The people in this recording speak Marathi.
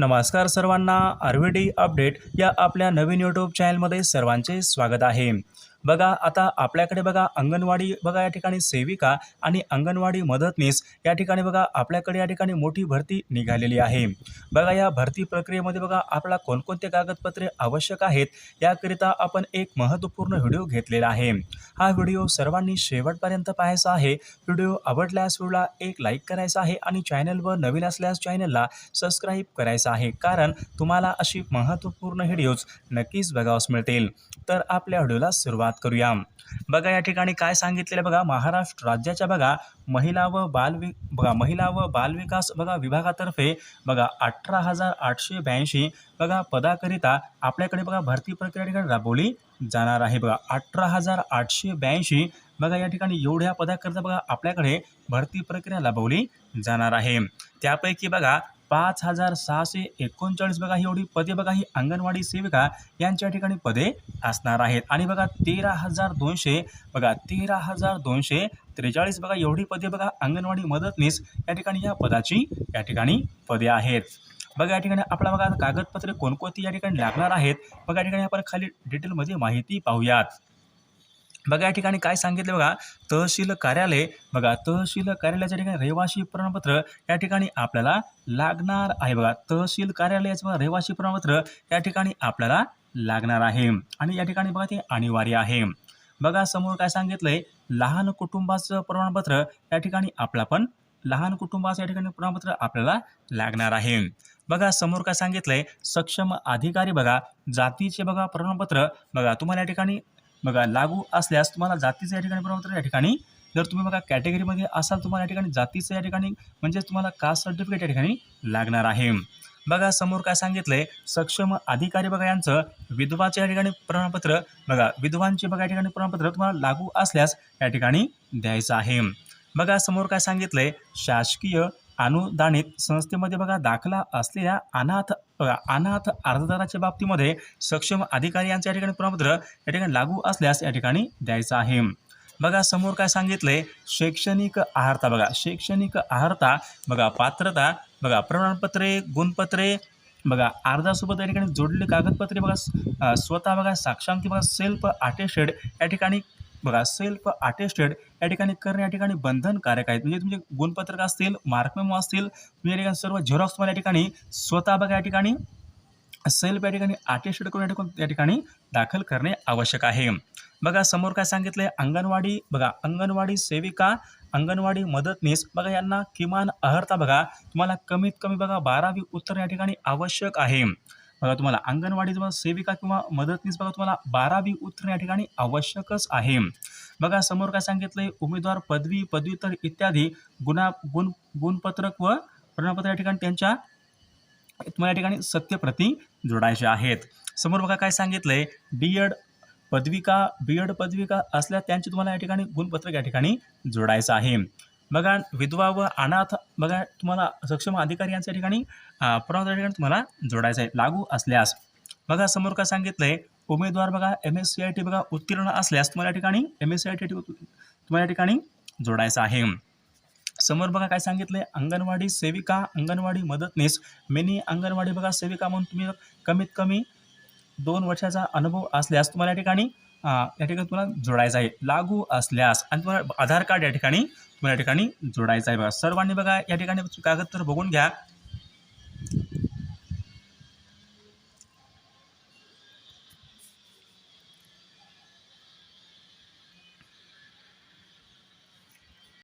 नमस्कार सर्वांना आरव्हीडी अपडेट या आपल्या नवीन यूट्यूब चॅनलमध्ये सर्वांचे स्वागत आहे. बघा आता आपल्याकडे बघा अंगणवाडी बघा या ठिकाणी सेविका आणि अंगणवाडी मदतनीस या ठिकाणी बघा आपल्याकडे या ठिकाणी मोठी भरती निघालेली आहे. बघा या भरती प्रक्रियेमध्ये बघा आपला कोणकोणते कागदपत्रे आवश्यक आहेत याकरिता आपण एक महत्त्वपूर्ण व्हिडिओ घेतलेला आहे. हा व्हिडिओ सर्वांनी शेवटपर्यंत पाहायचा आहे. व्हिडिओ आवडल्यास व्हिडिओला एक लाईक करायचा आहे आणि चॅनलवर नवीन असल्यास चॅनलला सबस्क्राईब करायचा आहे. कारण तुम्हाला अशी महत्त्वपूर्ण व्हिडिओज नक्कीच बघावस मिळतील. तर आपल्या व्हिडिओला सुरुवात करूया. बघा या ठिकाणी काय सांगितलेलं बघा. महाराष्ट्र राज्याच्या बघा महिला व बालवि बघा महिला व बालविकास बघा विभागातर्फे बघा अठरा हजार आठशे ब्याऐंशी बघा पदाकरिता आपल्याकडे बघा भरती प्रक्रिया ठिकाणी राबवली जाणार आहे. बघा अठरा हजार आठशे ब्याऐंशी बघा या ठिकाणी एवढ्या पदाकरिता बघा आपल्याकडे भरती प्रक्रिया राबवली जाणार आहे. त्यापैकी बघा पाच हजार सहाशे एकोणचाळीस बघा ही एवढी पदे बघा ही अंगणवाडी सेविका यांच्या ठिकाणी पदे असणार आहेत. आणि बघा तेरा हजार दोनशे बघा तेरा हजार दोनशे त्रेचाळीस बघा एवढी पदे बघा अंगणवाडी मदतनीस या ठिकाणी या पदाची या ठिकाणी पदे आहेत. बघा या ठिकाणी आपला बघा कागदपत्रे कोणकोणती या ठिकाणी लागणार आहेत. बघा या ठिकाणी आपण खाली डिटेलमध्ये माहिती पाहूयात. बघा या ठिकाणी काय सांगितलं बघा तहसील कार्यालय. बघा तहसील कार्यालयाच्या ठिकाणी रहिवासी प्रमाणपत्र या ठिकाणी आपल्याला लागणार आहे बघा. तहसील कार्यालयाचं रहिवासी प्रमाणपत्र या ठिकाणी आपल्याला लागणार आहे. आणि या ठिकाणी बघा ते अनिवार्य आहे. बघा समोर काय सांगितलंय लहान कुटुंबाचं प्रमाणपत्र या ठिकाणी आपला पण लहान कुटुंबाचं या ठिकाणी प्रमाणपत्र आपल्याला लागणार आहे. बघा समोर काय सांगितलंय सक्षम अधिकारी बघा जातीचे बघा प्रमाणपत्र. बघा तुम्हाला या ठिकाणी बघा लागू असल्यास तुम्हाला जातीचं या ठिकाणी प्रमाणपत्र या ठिकाणी जर तुम्ही बघा कॅटेगरीमध्ये असाल तुम्हाला या ठिकाणी जातीचं या ठिकाणी म्हणजेच तुम्हाला कास्ट सर्टिफिकेट या ठिकाणी लागणार आहे. बघा समोर काय सांगितलंय सक्षम अधिकारी बघा यांचं विधवाच्या या ठिकाणी प्रमाणपत्र बघा विधवांचे बघा या ठिकाणी प्रमाणपत्र तुम्हाला लागू असल्यास या ठिकाणी द्यायचं आहे. बघा समोर काय सांगितलंय शासकीय अनुदानित संस्थेमध्ये बघा दाखला असलेल्या अनाथ अनाथ अर्जदाराच्या बाबतीमध्ये सक्षम अधिकारी यांच्या ठिकाणी प्रमाणपत्र या ठिकाणी लागू असल्यास या ठिकाणी द्यायचं आहे. बघा समोर काय सांगितलंय? शैक्षणिक आहारता बघा शैक्षणिक आहारता बघा पात्रता बघा प्रमाणपत्रे गुणपत्रे बघा अर्जासोबत या ठिकाणी जोडलेले कागदपत्रे बघा स्वतः बघा साक्षांकी बघा सेल्फ अटेस्टेड या ठिकाणी बघा सेल्फ अटेस्टेड या ठिकाणी करणे या ठिकाणी बंधनकारक आहेत. म्हणजे तुमचे गुणपत्रक असतील मार्कमेमो असतील तुम्ही या ठिकाणी सर्व झेरॉक्स तुम्हाला या ठिकाणी स्वतः बघा या ठिकाणी सेल्फ या ठिकाणी अटेस्टेड करून या ठिकाणी ठिकाणी दाखल करणे आवश्यक आहे. बघा समोर काय सांगितलंय? अंगणवाडी बघा अंगणवाडी सेविका अंगणवाडी मदतनीस बघा यांना किमान अर्हता बघा. तुम्हाला कमीत कमी बघा बारावी उत्तर या ठिकाणी आवश्यक आहे. बघा तुम्हाला अंगणवाडी सेविका किंवा मदतनीस बघा तुम्हाला बारावी उत्तर या ठिकाणी आवश्यकच आहे. बघा समोर काय सांगितलंय? उमेदवार पदवी पदव्युत्तर इत्यादी गुणा गुण गुणपत्रक व प्रमाणपत्र या ठिकाणी त्यांच्या तुम्हाला या ठिकाणी सत्यप्रती जोडायचे आहेत. समोर बघा काय सांगितलंय? बी एड पदविका बी एड पदविका असल्या त्यांचे तुम्हाला या ठिकाणी गुणपत्रक या ठिकाणी जोडायचं आहे. बघा विधवा व अनाथ बघा तुम्हाला सक्षम अधिकारी यांच्या ठिकाणी अं, ठिकाणी तुम्हाला जोडायचं आहे. लागू असल्यास बघा समोर काय सांगितलंय उमेदवार बघा M S C I T बघा उत्तीर्ण असल्यास तुम्हाला ठिकाणी M S C I T तुम्हाला या ठिकाणी जोडायचं आहे. समोर बघा काय सांगितलंय अंगणवाडी सेविका अंगणवाडी मदतनीस मिनी अंगणवाडी बघा सेविका म्हणून तुम्ही कमीत कमी दोन वर्षाचा अनुभव असल्यास तुम्हाला या ठिकाणी या ठिकाणी तुम्हाला जोडायचं आहे. लागू असल्यास आणि तुम्हाला आधार कार्ड या ठिकाणी तुम्हाला या ठिकाणी जोडायचं आहे. बघा सर्वांनी बघा या ठिकाणी कागदपत्र बघून घ्या.